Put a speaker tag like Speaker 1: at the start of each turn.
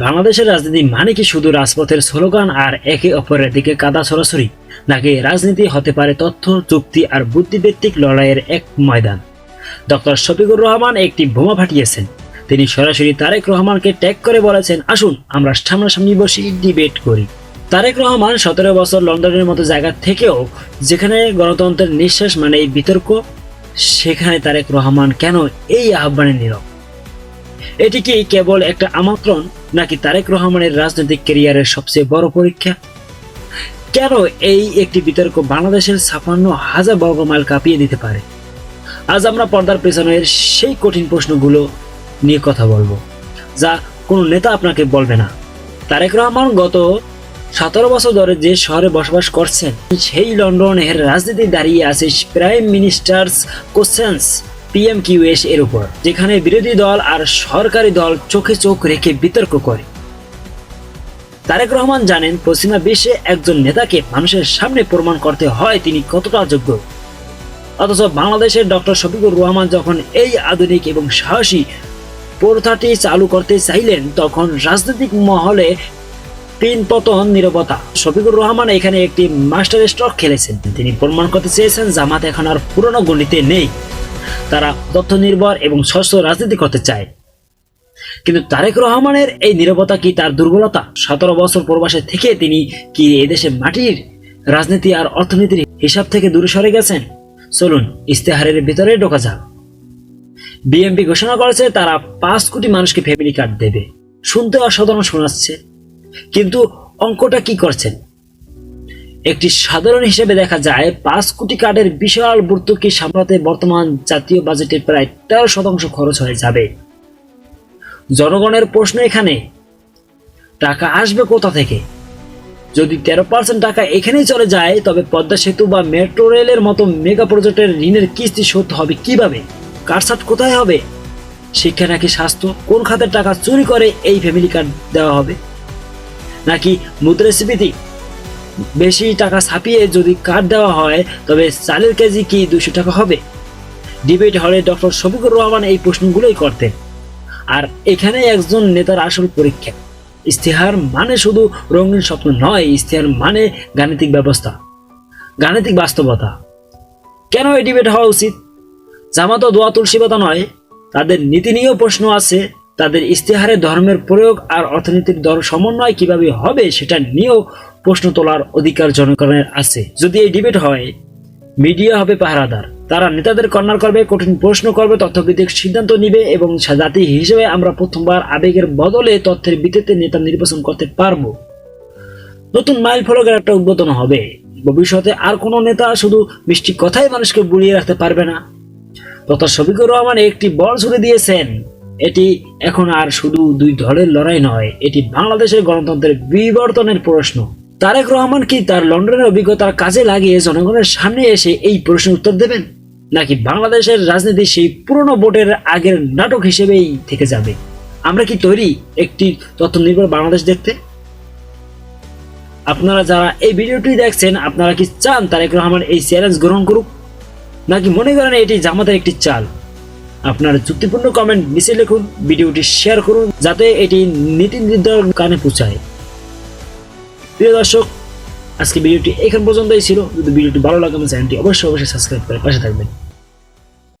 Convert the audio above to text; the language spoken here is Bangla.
Speaker 1: বাংলাদেশের রাজনীতি মানে কি শুধু রাজপথের স্লোগান আর একে অপরের দিকে কাদা সরাসরি, নাকি রাজনীতি হতে পারে তথ্য, যুক্তি আর বুদ্ধিভিত্তিক লড়াইয়ের এক ময়দান? ডক্টর শফিকুর রহমান একটি বোমা ফাটিয়েছেন। তিনি সরাসরি তারেক রহমানকে ট্যাগ করে বলেছেন, আসুন, আমরা সামনাসামনি বসে, ডিবেট করি। তারেক রহমান সতেরো বছর লন্ডনের মতো জায়গা থেকেও, যেখানে গণতন্ত্রের নিঃশ্বাস মানে এই বিতর্ক, সেখানে তারেক রহমান কেন এই আহ্বানে নীরব? এটি কি কেবল একটা আমন্ত্রণ নাকি তারেক রহমানের রাজনৈতিক ক্যারিয়ারের সবচেয়ে বড় পরীক্ষা? কেন এই একটি বিতর্ক বাংলাদেশের ছাপান্ন হাজার বর্গ মাইল কাঁপিয়ে দিতে পারে? আজ আমরা পর্দার পেছনের সেই কঠিন প্রশ্নগুলো নিয়ে কথা বলব, যা কোনো নেতা আপনাকে বলবে না। তারেক রহমান গত সতেরো বছর ধরে যে শহরে বসবাস করছেন, সেই লন্ডনের রাজনীতি দাঁড়িয়ে আছে prime ministers questions. PM QS এর উপর, যেখানে বিরোধী দল আর সরকারি দল চোখে চোখ রেখে বিতর্ক করে। তারেক রহমান জানেন পশ্চিমা বিশ্বে একজন নেতাকে মানুষের সামনে প্রমাণ করতে হয় তিনি কতটা যোগ্য। অথচ বাংলাদেশের ডক্টর শফিকুর রহমান যখন এই আধুনিক এবং সাহসী প্রথাটি চালু করতে চাইলেন, তখন রাজনৈতিক মহলে তিন পতন নিরবতা। শফিকুর রহমান এখানে একটি মাস্টার স্ট্রক খেলেছেন। তিনি প্রমাণ করতে চেয়েছেন জামাত এখন আর পুরনো গণ্ডিতে নেই। তারা তথ্য নির্ভর এবং স্বচ্ছ রাজনীতি করতে চায়। কিন্তু তারেক রহমানের এই নিরবতা কি তার দুর্বলতা? সতেরো বছর প্রবাসে থেকে তিনি কি এদেশে মাটির রাজনীতি আর অর্থনীতির হিসাব থেকে দূরে সরে গেছেন? চলুন ইস্তেহারের ভিতরে ঢোকা যাক। বিএমপি ঘোষণা করেছে তারা পাঁচ কোটি মানুষকে ফ্যামিলি কার্ড দেবে। শুনতে অসাধারণ শোনাচ্ছে। কিন্তু অঙ্কটা কি করছেন? একটি সাধারণ হিসেবে দেখা যায়, পাঁচ কোটি কার্ডের বিশাল ভর্তুকি সামলাতে বর্তমান জাতীয় বাজেটের প্রায় তেরো শতাংশ খরচ হয়ে যাবে। জনগণের প্রশ্ন এখানে, টাকা আসবে কোথা থেকে? যদি তেরো পার্সেন্ট টাকা এখানেই চলে যায়, তবে পদ্মা সেতু বা মেট্রো রেলের মতো মেগা প্রজেক্টের ঋণের কিস্তি শোধ হবে কীভাবে? কারসাট কোথায় হবে? শিক্ষা নাকি স্বাস্থ্য? কোন খাতের টাকা চুরি করে এই ফ্যামিলি কার্ড দেওয়া হবে? নাকি মুদ্রাস্ফীতি? বেশি টাকা ছাপিয়ে যদি কার্ড দেওয়া হয়, তবে চালের কেজি কি দুশো টাকা হবে? ডিবেট হলে ডক্টর শফিকুর রহমান এই প্রশ্নগুলোই করতেন। আর এখানে একজন নেতার আসল পরীক্ষা। ইস্তেহার মানে শুধু রঙিন স্বপ্ন নয় ইস্তেহার মানে গাণিতিক ব্যবস্থা, গাণিতিক বাস্তবতা। কেন এই ডিবেট হওয়া উচিত? জামাত দোয়া তুলসীবতা নয়, তাদের নীতি নিয়েও প্রশ্ন আছে, তাদের ইস্তেহারে ধর্মের প্রয়োগ আর অর্থনীতির দর সমন্বয় কীভাবে হবে সেটা নিয়েও প্রশ্ন তোলার অধিকার জনগণের আছে। যদি এই ডিবেট হয়, মিডিয়া হবে পাহারাদার। তারা নেতাদের কর্নার করবে, কঠিন প্রশ্ন করবে, তথ্যভিত্তিক সিদ্ধান্ত নিবে এবং জাতি হিসেবে আমরা প্রথমবার আবেগের বদলে তথ্যের ভিত্তিতে নেতা নির্বাচন করতে পারব। নতুন মাইল ফলকের একটা উদ্বোধন হবে। ভবিষ্যতে আর কোনো নেতা শুধু মিষ্টি কথাই মানুষকে বুলিয়ে রাখতে পারবে না। তথা শফিকুর রহমান একটি বল ছুড়ে দিয়েছেন, এটি এখন আর শুধু দুই দলের লড়াই নয়, এটি বাংলাদেশের গণতন্ত্রের বিবর্তনের প্রশ্ন। তারেক রহমান কি তার লন্ডনের অভিজ্ঞতার কাজে লাগিয়ে জনগণের সামনে এসে এই প্রশ্নের উত্তর দেবেন? নাকি বাংলাদেশের রাজনীতি সেই পুরনো ভোটের আগের নাটক হিসেবেই থেকে যাবে? আমরা কি তৈরি একটি তথ্য নির্ভর বাংলাদেশ দেখতে? আপনারা যারা এই ভিডিওটি দেখছেন, আপনারা কি চান তারেক রহমান এই চ্যালেঞ্জ গ্রহণ করুক? নাকি মনে করেন এটি জামাতের একটি চাল? আপনার যুক্তিপূর্ণ কমেন্ট নিচে লিখুন, ভিডিওটি শেয়ার করুন, যাতে এটি নীতি নির্ধারণ কানে পৌঁছায়। প্রিয় দর্শক, আজকে ভিডিওটি এখান পর্যন্তই ছিল। যদি ভিডিওটি ভালো লাগে, আমার চ্যানেলটি অবশ্যই অবশ্যই সাবস্ক্রাইব করে পাশে থাকবেন।